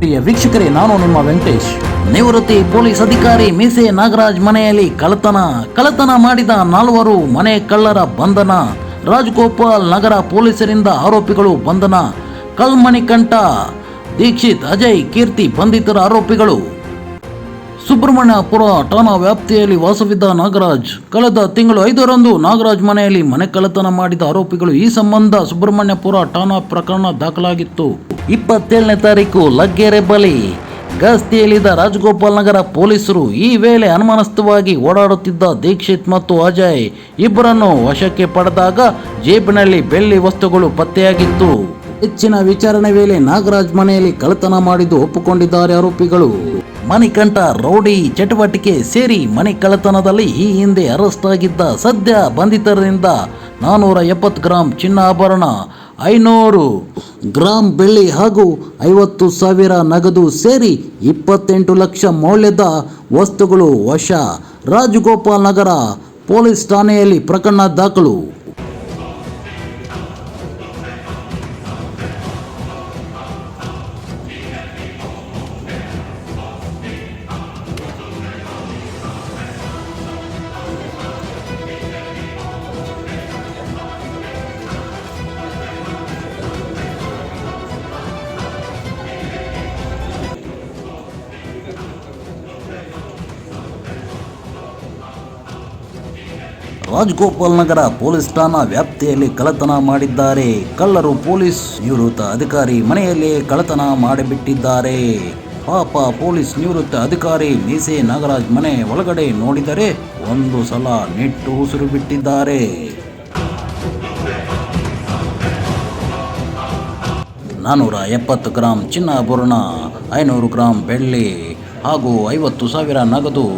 ಪ್ರಿಯ ವೀಕ್ಷಕರೇ, ನಾನು ನಿಮ್ಮ ವೆಂಕಟೇಶ್. ನಿವೃತ್ತಿ ಪೊಲೀಸ್ ಅಧಿಕಾರಿ ಮೀಸೆ ನಾಗರಾಜ್ ಮನೆಯಲ್ಲಿ ಕಳ್ಳತನ ಕಳ್ಳತನ ಮಾಡಿದ ನಾಲ್ವರು ಮನೆ ಕಳ್ಳರ ಬಂಧನ, ರಾಜಗೋಪಾಲ್ ನಗರ ಪೊಲೀಸರಿಂದ ಆರೋಪಿಗಳು ಬಂಧನ, ಕಲ್ಮಣಿಕಂಠ, ದೀಕ್ಷಿತ್, ಅಜಯ್, ಕೀರ್ತಿ ಬಂಧಿತರ ಆರೋಪಿಗಳು. ಸುಬ್ರಹ್ಮಣ್ಯಪುರ ಠಾಣಾ ವ್ಯಾಪ್ತಿಯಲ್ಲಿ ವಾಸವಿದ್ದ ನಾಗರಾಜ್. ಕಳೆದ ತಿಂಗಳು ಐದರಂದು ನಾಗರಾಜ್ ಮನೆಯಲ್ಲಿ ಮನೆ ಕಳ್ಳತನ ಮಾಡಿದ ಆರೋಪಿಗಳು ಈ ಸಂಬಂಧ ಸುಬ್ರಹ್ಮಣ್ಯಪುರ ಠಾಣಾ ಪ್ರಕರಣ ದಾಖಲಾಗಿತ್ತು. ಇಪ್ಪತ್ತೇಳನೇ ತಾರೀಕು ಲಗ್ಗೆರೆ ಬಲಿ ಗಸ್ತಿಯಲ್ಲಿದ್ದ ರಾಜಗೋಪಾಲ್ ನಗರ ಪೊಲೀಸರು ಈ ವೇಳೆ ಅನುಮಾನಸ್ಥವಾಗಿ ಓಡಾಡುತ್ತಿದ್ದ ದೀಕ್ಷಿತ್ ಮತ್ತು ಅಜಯ್ ಇಬ್ಬರನ್ನು ವಶಕ್ಕೆ ಪಡೆದಾಗ ಜೇಬಿನಲ್ಲಿ ಬೆಳ್ಳಿ ವಸ್ತುಗಳು ಪತ್ತೆಯಾಗಿತ್ತು. ಹೆಚ್ಚಿನ ವಿಚಾರಣೆ ವೇಳೆ ನಾಗರಾಜ್ ಮನೆಯಲ್ಲಿ ಕಳ್ಳತನ ಮಾಡಿದ್ದು ಒಪ್ಪಿಕೊಂಡಿದ್ದಾರೆ ಆರೋಪಿಗಳು. ಮಣಿಕಂಠ ರೌಡಿ ಚಟುವಟಿಕೆ ಸೇರಿ ಮನೆ ಕಳ್ಳತನದಲ್ಲಿ ಈ ಹಿಂದೆ ಅರೆಸ್ಟ್ ಆಗಿದ್ದ ಸದ್ಯ ಬಂಧಿತರಿಂದ ನಾನೂರ ಎಪ್ಪತ್ತು ಗ್ರಾಂ ಚಿನ್ನಾಭರಣ ಐನೂರು ಗ್ರಾಂ ಬೆಳ್ಳಿ ಹಾಗೂ ಐವತ್ತು ಸಾವಿರ ನಗದು ಸೇರಿ ಇಪ್ಪತ್ತೆಂಟು ಲಕ್ಷ ಮೌಲ್ಯದ ವಸ್ತುಗಳು ವಶ. ರಾಜಗೋಪಾಲ್ ನಗರ ಪೊಲೀಸ್ ಠಾಣೆಯಲ್ಲಿ ಪ್ರಕರಣ ದಾಖಲು. ರಾಜಗೋಪಾಲ್ ನಗರ ಪೊಲೀಸ್ ಠಾಣಾ ವ್ಯಾಪ್ತಿಯಲ್ಲಿ ಕಳ್ಳತನ ಮಾಡಿದ್ದಾರೆ. ಕಳ್ಳರು ಪೊಲೀಸ್ ನಿವೃತ್ತ ಅಧಿಕಾರಿ ಮನೆಯಲ್ಲಿ ಕಳ್ಳತನ ಮಾಡಿಬಿಟ್ಟಿದ್ದಾರೆ. ಪಾಪ ಪೊಲೀಸ್ ನಿವೃತ್ತ ಅಧಿಕಾರಿ ಮೀಸೆ ನಾಗರಾಜ್ ಮನೆ ಒಳಗಡೆ ನೋಡಿದರೆ ಒಂದು ಸಲ ನೆಟ್ಟು ಉಸಿರು ಬಿಟ್ಟಿದ್ದಾರೆ. ನಾನ್ನೂರ ಎಪ್ಪತ್ತು ಗ್ರಾಂ ಚಿನ್ನಾಭರಣ ಐನೂರು ಗ್ರಾಂ ಬೆಳ್ಳಿ ಹಾಗೂ ಐವತ್ತು ಸಾವಿರ ನಗದು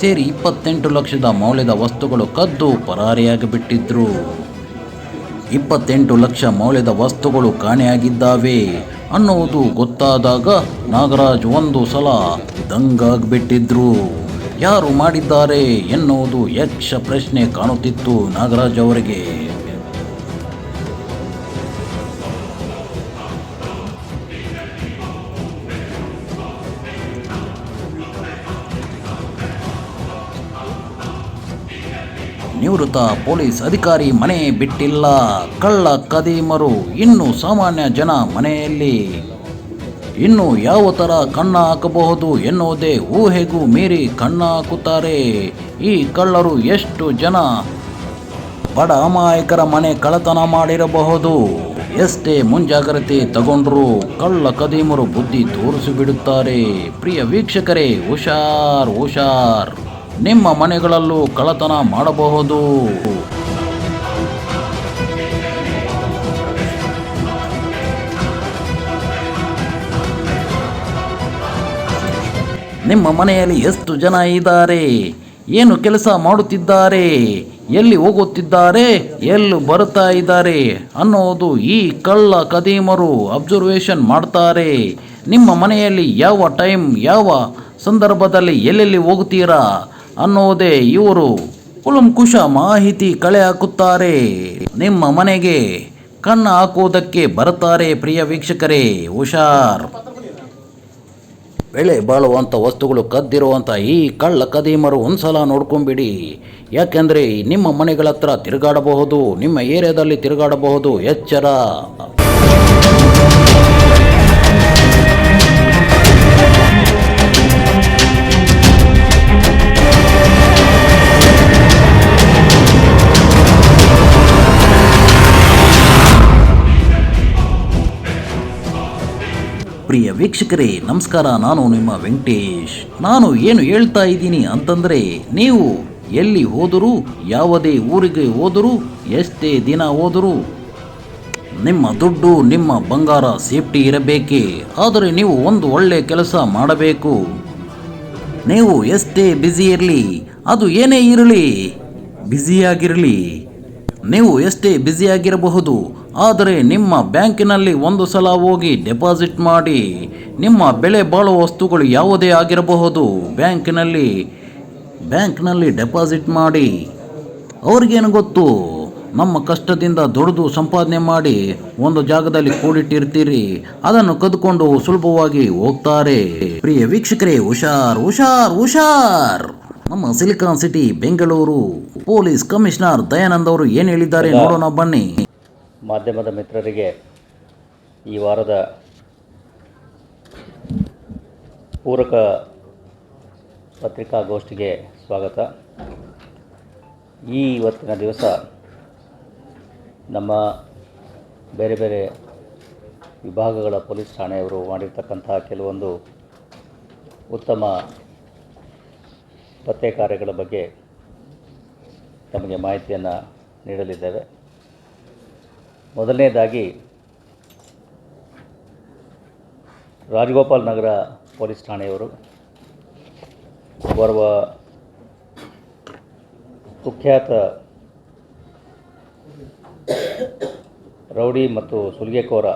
ಸೇರಿ ಇಪ್ಪತ್ತೆಂಟು ಲಕ್ಷದ ಮೌಲ್ಯದ ವಸ್ತುಗಳು ಕದ್ದು ಪರಾರಿಯಾಗಿ ಬಿಟ್ಟಿದ್ರು ಇಪ್ಪತ್ತೆಂಟು ಲಕ್ಷ ಮೌಲ್ಯದ ವಸ್ತುಗಳು ಕಾಣೆಯಾಗಿದ್ದಾವೆ ಅನ್ನುವುದು ಗೊತ್ತಾದಾಗ ನಾಗರಾಜ್ ಒಂದು ಸಲ ದಂಗಾಗಿಬಿಟ್ಟಿದ್ರು. ಯಾರು ಮಾಡಿದ್ದಾರೆ ಎನ್ನುವುದು ಯಕ್ಷ ಪ್ರಶ್ನೆ ಕಾಣುತ್ತಿತ್ತು ನಾಗರಾಜ್ ಅವರಿಗೆ. ನಿವೃತ್ತ ಪೊಲೀಸ್ ಅಧಿಕಾರಿ ಮನೆ ಬಿಟ್ಟಿಲ್ಲ. ಕಳ್ಳ ಕದೀಮರು ಇನ್ನು ಸಾಮಾನ್ಯ ಜನ ಮನೆಯಲ್ಲಿ. ಇನ್ನು ಯಾವ ಥರ ಕಣ್ಣ ಹಾಕಬಹುದು ಎನ್ನುವುದೇ ಊಹೆಗೂ ಮೀರಿ ಕಣ್ಣ ಹಾಕುತ್ತಾರೆ. ಈ ಕಳ್ಳರು ಎಷ್ಟು ಜನ? ಬಡ ಅಮಾಯಕರ ಮನೆ ಕಳತನ ಮಾಡಿರಬಹುದು. ಎಷ್ಟೇ ಮುಂಜಾಗ್ರತೆ ತಗೊಂಡ್ರು ಕಳ್ಳ ಕದೀಮರು ಬುದ್ಧಿ ತೋರಿಸಿಬಿಡುತ್ತಾರೆ. ಪ್ರಿಯ ವೀಕ್ಷಕರೇ, ಹುಷಾರ್ ಹುಷಾರ್. ನಿಮ್ಮ ಮನೆಗಳಲ್ಲೂ ಕಳ್ಳತನ ಮಾಡಬಹುದು. ನಿಮ್ಮ ಮನೆಯಲ್ಲಿ ಎಷ್ಟು ಜನ ಇದ್ದಾರೆ? ಏನು ಕೆಲಸ ಮಾಡುತ್ತಿದ್ದಾರೆ? ಎಲ್ಲಿ ಹೋಗುತ್ತಿದ್ದಾರೆ? ಎಲ್ಲಿ ಬರುತ್ತಾ ಇದ್ದಾರೆ? ಅನ್ನೋದು ಈ ಕಳ್ಳ ಕದೀಮರು ಅಬ್ಸರ್ವೇಷನ್ ಮಾಡ್ತಾರೆ. ನಿಮ್ಮ ಮನೆಯಲ್ಲಿ ಯಾವ ಟೈಮ್ ಯಾವ ಸಂದರ್ಭದಲ್ಲಿ ಎಲ್ಲೆಲ್ಲಿ ಹೋಗ್ತೀರಾ ಅನ್ನೋದೇ ಇವರು. ಕುಲಂಕುಶ ಮಾಹಿತಿ ಕಳೆ ಹಾಕುತ್ತಾರೆ. ನಿಮ್ಮ ಮನೆಗೆ ಕಣ್ಣು ಹಾಕುವುದಕ್ಕೆ ಬರುತ್ತಾರೆ ಪ್ರಿಯ ವೀಕ್ಷಕರೇ. ಹುಷಾರ್. ಬೆಳೆ ಬಾಳುವಂಥ ವಸ್ತುಗಳು ಕದ್ದಿರುವಂಥ ಈ ಕಳ್ಳ ಕದೀಮರು ಒಂದ್ಸಲ ನೋಡ್ಕೊಂಬಿಡಿ. ಯಾಕೆಂದರೆ ನಿಮ್ಮ ಮನೆಗಳ ಹತ್ರ ತಿರುಗಾಡಬಹುದು, ನಿಮ್ಮ ಏರಿಯಾದಲ್ಲಿ ತಿರುಗಾಡಬಹುದು. ಎಚ್ಚರ. ಪ್ರಿಯ ವೀಕ್ಷಕರೇ, ನಮಸ್ಕಾರ. ನಾನು ನಿಮ್ಮ ವೆಂಕಟೇಶ್. ನಾನು ಏನು ಹೇಳ್ತಾ ಇದ್ದೀನಿ ಅಂತಂದರೆ, ನೀವು ಎಲ್ಲಿ ಹೋದರೂ, ಯಾವುದೇ ಊರಿಗೆ ಹೋದರೂ, ಎಷ್ಟೇ ದಿನ ಹೋದರೂ, ನಿಮ್ಮ ದುಡ್ಡು, ನಿಮ್ಮ ಬಂಗಾರ ಸೇಫ್ಟಿ ಇರಬೇಕೇ. ಆದರೆ ನೀವು ಒಂದು ಒಳ್ಳೆಯ ಕೆಲಸ ಮಾಡಬೇಕು. ನೀವು ಎಷ್ಟೇ ಬ್ಯುಸಿ ಇರಲಿ, ಅದು ಏನೇ ಇರಲಿ, ಬ್ಯುಸಿಯಾಗಿರಲಿ, ನೀವು ಎಷ್ಟೇ ಬ್ಯುಸಿಯಾಗಿರಬಹುದು ಆದರೆ ನಿಮ್ಮ ಬ್ಯಾಂಕಿನಲ್ಲಿ ಒಂದು ಸಲ ಹೋಗಿ ಡೆಪಾಸಿಟ್ ಮಾಡಿ ನಿಮ್ಮ ಬೆಲೆ ಬಾಳುವ ವಸ್ತುಗಳು ಯಾವುದೇ ಆಗಿರಬಹುದು. ಬ್ಯಾಂಕಿನಲ್ಲಿ ಬ್ಯಾಂಕ್ನಲ್ಲಿ ಡೆಪಾಸಿಟ್ ಮಾಡಿ. ಅವ್ರಿಗೇನು ಗೊತ್ತು? ನಮ್ಮ ಕಷ್ಟದಿಂದ ದುಡಿದು ಸಂಪಾದನೆ ಮಾಡಿ ಒಂದು ಜಾಗದಲ್ಲಿ ಕೂಡಿಟ್ಟಿರ್ತೀರಿ. ಅದನ್ನು ಕದ್ಕೊಂಡು ಸುಲಭವಾಗಿ ಹೋಗ್ತಾರೆ. ಪ್ರಿಯ ವೀಕ್ಷಕರೇ ಹುಷಾರ್ ಹುಷಾರ್ ಹುಷಾರ್! ನಮ್ಮ silicon city Bengaluru. Police commissioner Dayanand ಅವರು ಏನು ಹೇಳಿದ್ದಾರೆ ನೋಡೋಣ ಬನ್ನಿ. ಮಾಧ್ಯಮದ ಮಿತ್ರರಿಗೆ ಈ ವಾರದ ಪೂರಕ ಪತ್ರಿಕಾಗೋಷ್ಠಿಗೆ ಸ್ವಾಗತ. ಈ ಇವತ್ತಿನ ದಿವಸ ನಮ್ಮ ಬೇರೆ ಬೇರೆ ವಿಭಾಗಗಳ ಪೊಲೀಸ್ ಠಾಣೆಯವರು ಮಾಡಿರ್ತಕ್ಕಂತಹ ಕೆಲವೊಂದು ಉತ್ತಮ ಪತ್ತೆ ಕಾರ್ಯಗಳ ಬಗ್ಗೆ ತಮಗೆ ಮಾಹಿತಿಯನ್ನು ನೀಡಲಿದ್ದೇವೆ. ಮೊದಲನೇದಾಗಿ ರಾಜಗೋಪಾಲ್ ನಗರ ಪೊಲೀಸ್ ಠಾಣೆಯವರು ಬರುವ ಕುಖ್ಯಾತ ರೌಡಿ ಮತ್ತು ಸುಲಿಗೆಕೋರ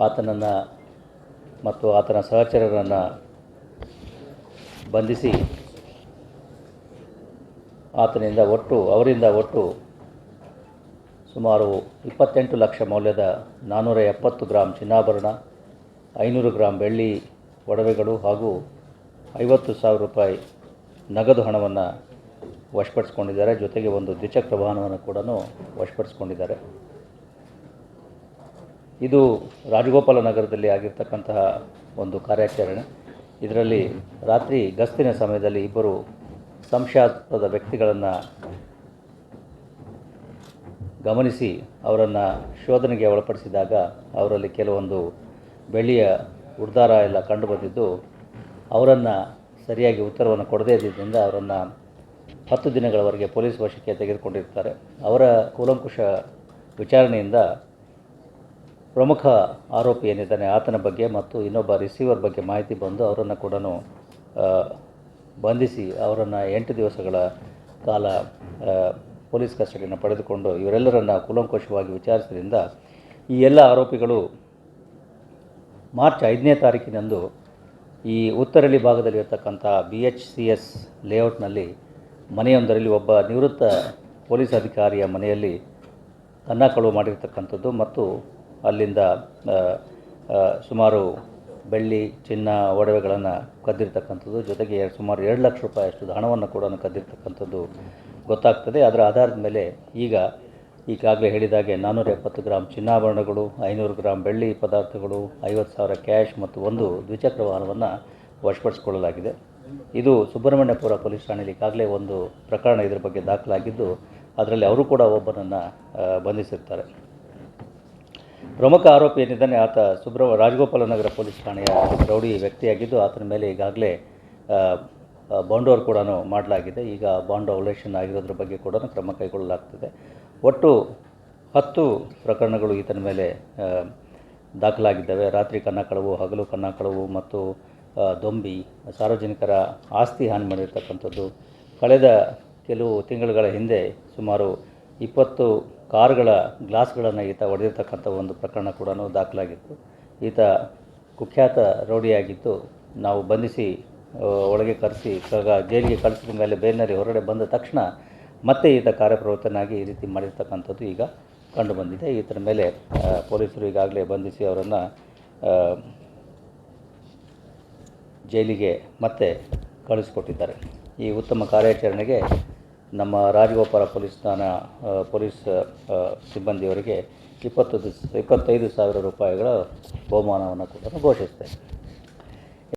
ಆತನನ್ನು ಮತ್ತು ಆತನ ಸಹಚರರನ್ನು ಬಂಧಿಸಿ ಆತನಿಂದ ಒಟ್ಟು, ಅವರಿಂದ ಒಟ್ಟು ಸುಮಾರು ಇಪ್ಪತ್ತೆಂಟು ಲಕ್ಷ ಮೌಲ್ಯದ ನಾನ್ನೂರ ಎಪ್ಪತ್ತು ಗ್ರಾಂ ಚಿನ್ನಾಭರಣ, ಐನೂರು ಗ್ರಾಂ ಬೆಳ್ಳಿ, ಒಡವೆಗಳು ಹಾಗೂ ಐವತ್ತು ಸಾವಿರ ರೂಪಾಯಿ ನಗದು ಹಣವನ್ನು ವಶಪಡಿಸ್ಕೊಂಡಿದ್ದಾರೆ. ಜೊತೆಗೆ ಒಂದು ದ್ವಿಚಕ್ರ ವಾಹನವನ್ನು ಕೂಡ ವಶಪಡಿಸ್ಕೊಂಡಿದ್ದಾರೆ. ಇದು ರಾಜಗೋಪಾಲ ನಗರದಲ್ಲಿ ಆಗಿರ್ತಕ್ಕಂತಹ ಒಂದು ಕಾರ್ಯಾಚರಣೆ. ಇದರಲ್ಲಿ ರಾತ್ರಿ ಗಸ್ತಿನ ಸಮಯದಲ್ಲಿ ಇಬ್ಬರು ಸಂಶಯಾಸ್ಪದ ವ್ಯಕ್ತಿಗಳನ್ನು ಗಮನಿಸಿ ಅವರನ್ನು ಶೋಧನೆಗೆ ಒಳಪಡಿಸಿದಾಗ ಅವರಲ್ಲಿ ಕೆಲವೊಂದು ಬೆಳ್ಳಿಯ ಉಡ್ದಾರ ಎಲ್ಲ ಕಂಡುಬಂದಿದ್ದು ಅವರನ್ನು ಸರಿಯಾಗಿ ಉತ್ತರವನ್ನು ಕೊಡದೇ ಇದ್ದಿದ್ದರಿಂದ ಅವರನ್ನು ಹತ್ತು ದಿನಗಳವರೆಗೆ ಪೊಲೀಸ್ ವಶಕ್ಕೆ ತೆಗೆದುಕೊಂಡಿರ್ತಾರೆ. ಅವರ ಕೂಲಂಕುಷ ವಿಚಾರಣೆಯಿಂದ ಪ್ರಮುಖ ಆರೋಪಿ ಏನಿದ್ದಾನೆ, ಆತನ ಬಗ್ಗೆ ಮತ್ತು ಇನ್ನೊಬ್ಬ ರಿಸೀವರ್ ಬಗ್ಗೆ ಮಾಹಿತಿ ಬಂದು ಅವರನ್ನು ಕೂಡ ಬಂಧಿಸಿ ಅವರನ್ನು ಎಂಟು ದಿವಸಗಳ ಕಾಲ ಪೊಲೀಸ್ ಕಸ್ಟಡಿಯನ್ನು ಪಡೆದುಕೊಂಡು ಇವರೆಲ್ಲರನ್ನು ಕೂಲಂಕುಷವಾಗಿ ವಿಚಾರಿಸಿದ್ರಿಂದ ಈ ಎಲ್ಲ ಆರೋಪಿಗಳು ಮಾರ್ಚ್ ಐದನೇ ತಾರೀಕಿನಂದು ಈ ಉತ್ತರಳ್ಳಿ ಭಾಗದಲ್ಲಿ ಇರತಕ್ಕಂಥ ಬಿ ಎಚ್ ಸಿ ಎಸ್ ಲೇಔಟ್ನಲ್ಲಿ ಮನೆಯೊಂದರಲ್ಲಿ ಒಬ್ಬ ನಿವೃತ್ತ ಪೊಲೀಸ್ ಅಧಿಕಾರಿಯ ಮನೆಯಲ್ಲಿ ಕನ್ನ ಕಳುವು ಮಾಡಿರ್ತಕ್ಕಂಥದ್ದು ಮತ್ತು ಅಲ್ಲಿಂದ ಸುಮಾರು ಬೆಳ್ಳಿ, ಚಿನ್ನ, ಒಡವೆಗಳನ್ನು ಕದ್ದಿರ್ತಕ್ಕಂಥದ್ದು. ಜೊತೆಗೆ ಸುಮಾರು ಎರಡು ಲಕ್ಷ ರೂಪಾಯಿ ಅಷ್ಟು ಹಣವನ್ನು ಕೂಡ ಕದ್ದಿರ್ತಕ್ಕಂಥದ್ದು. ಗೊತ್ತಾಗ್ತದೆ. ಅದರ ಆಧಾರದ ಮೇಲೆ ಈಗ ಈಗಾಗಲೇ ಹೇಳಿದಾಗೆ ನಾನ್ನೂರ ಎಪ್ಪತ್ತು ಗ್ರಾಮ್ ಚಿನ್ನಾಭರಣಗಳು, ಐನೂರು ಗ್ರಾಮ್ ಬೆಳ್ಳಿ ಪದಾರ್ಥಗಳು, ಐವತ್ತು ಸಾವಿರ ಕ್ಯಾಶ್ ಮತ್ತು ಒಂದು ದ್ವಿಚಕ್ರ ವಾಹನವನ್ನು ವಶಪಡಿಸಿಕೊಳ್ಳಲಾಗಿದೆ. ಇದು ಸುಬ್ರಹ್ಮಣ್ಯಪುರ ಪೊಲೀಸ್ ಠಾಣೆಯಲ್ಲಿ ಈಗಾಗಲೇ ಒಂದು ಪ್ರಕರಣ ಇದರ ಬಗ್ಗೆ ದಾಖಲಾಗಿದ್ದು, ಅದರಲ್ಲಿ ಅವರು ಕೂಡ ಒಬ್ಬನನ್ನು ಬಂಧಿಸಿರ್ತಾರೆ. ಪ್ರಮುಖ ಆರೋಪಿ ಏನಿದ್ದಾನೆ, ಆತ ಸುಬ್ರಹ್ಮ ರಾಜಗೋಪಾಲನಗರ ಪೊಲೀಸ್ ಠಾಣೆಯ ರೌಡಿ ವ್ಯಕ್ತಿಯಾಗಿದ್ದು, ಆತನ ಮೇಲೆ ಈಗಾಗಲೇ ಬಾಂಡ್ ಓವರ್ ಕೂಡ ಮಾಡಲಾಗಿದೆ. ಈಗ ಬಾಂಡ್ ಅವಲೇಷನ್ ಆಗಿರೋದ್ರ ಬಗ್ಗೆ ಕೂಡ ಕ್ರಮ ಕೈಗೊಳ್ಳಲಾಗ್ತದೆ. ಒಟ್ಟು ಹತ್ತು ಪ್ರಕರಣಗಳು ಈತನ ಮೇಲೆ ದಾಖಲಾಗಿದ್ದಾವೆ. ರಾತ್ರಿ ಕನ್ನ ಕಳವು, ಹಗಲು ಕನ್ನ ಕಳವು ಮತ್ತು ದೊಂಬಿ, ಸಾರ್ವಜನಿಕರ ಆಸ್ತಿ ಹಾನಿ ಮಾಡಿರ್ತಕ್ಕಂಥದ್ದು. ಕಳೆದ ಕೆಲವು ತಿಂಗಳುಗಳ ಹಿಂದೆ ಸುಮಾರು ಇಪ್ಪತ್ತು ಕಾರ್ಗಳ ಗ್ಲಾಸ್ಗಳನ್ನು ಈತ ಹೊಡೆದಿರ್ತಕ್ಕಂಥ ಒಂದು ಪ್ರಕರಣ ಕೂಡ ದಾಖಲಾಗಿತ್ತು. ಈತ ಕುಖ್ಯಾತ ರೌಡಿಯಾಗಿತ್ತು ನಾವು ಬಂಧಿಸಿ ಒಳಗೆ ಕರೆಸಿ ಜೈಲಿಗೆ ಕಳಿಸಿದ ಮೇಲೆ ಬೇನರಿ ಹೊರಗಡೆ ಬಂದ ತಕ್ಷಣ ಮತ್ತೆ ಈತ ಕಾರ್ಯಪ್ರವೃತ್ತನಾಗಿ ಈ ರೀತಿ ಮಾಡಿರ್ತಕ್ಕಂಥದ್ದು ಈಗ ಕಂಡುಬಂದಿದೆ ಈತನ ಮೇಲೆ ಪೊಲೀಸರು ಈಗಾಗಲೇ ಬಂಧಿಸಿ ಅವರನ್ನು ಜೈಲಿಗೆ ಮತ್ತೆ ಕಳಿಸಿಕೊಟ್ಟಿದ್ದಾರೆ. ಈ ಉತ್ತಮ ಕಾರ್ಯಾಚರಣೆಗೆ ನಮ್ಮ ರಾಜಗೋಪಾಲ ಪೊಲೀಸ್ ಠಾಣಾ ಪೊಲೀಸ್ ಸಿಬ್ಬಂದಿಯವರಿಗೆ ಇಪ್ಪತ್ತು ದಿವಸ, ಇಪ್ಪತ್ತೈದು ಸಾವಿರ ರೂಪಾಯಿಗಳ ಬಹುಮಾನವನ್ನು ಕೂಡ ಘೋಷಿಸ್ತಾರೆ